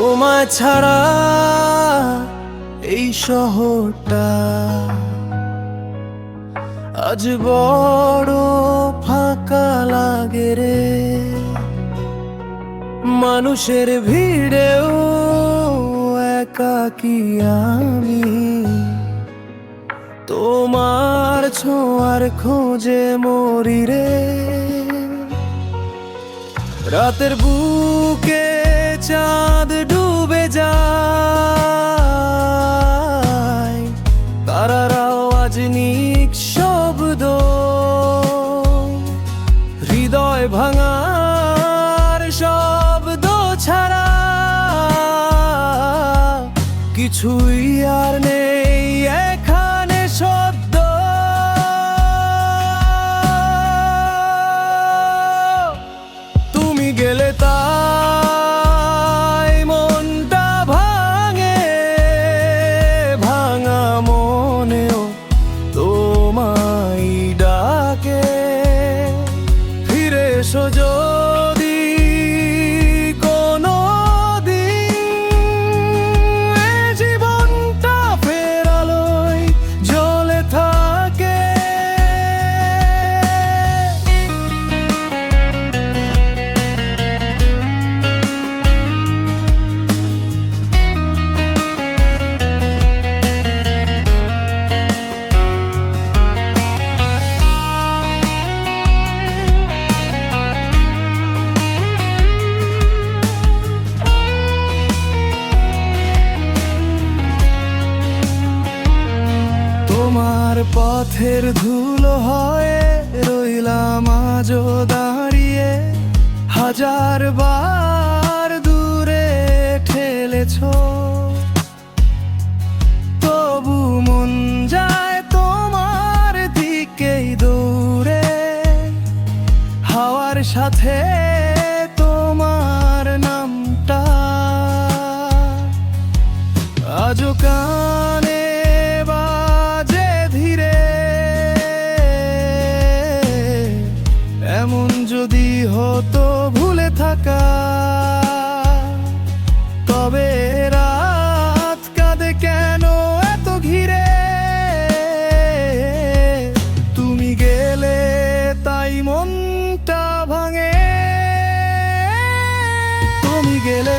তোমায় ছাড়া এই শহরটা আজ বড় ফাঁকা লাগে রে। মানুষের ভিড়েও একাকি আমি? তোমার ছোঁয়ার খোঁজে মরি রে। রাতের বুকে চাঁদ ডুবে যায়। তারারাও আজ নিক শব্দ। হৃদয় ভাঙার শব্দ ছাড়া কিছুই আর পথের ধুলো হয়ে রইলাম আজও দাঁড়িয়ে। হাজার বার দূরে ঠেলেছ। তবু মন যায় তোমার দিকেই দৌড়ে। হাওয়ার সাথে তবে রাত কাঁদে কেন ঘিরে? তুমি গেলে তাই মনটা ভাঙে। তুমি গেলে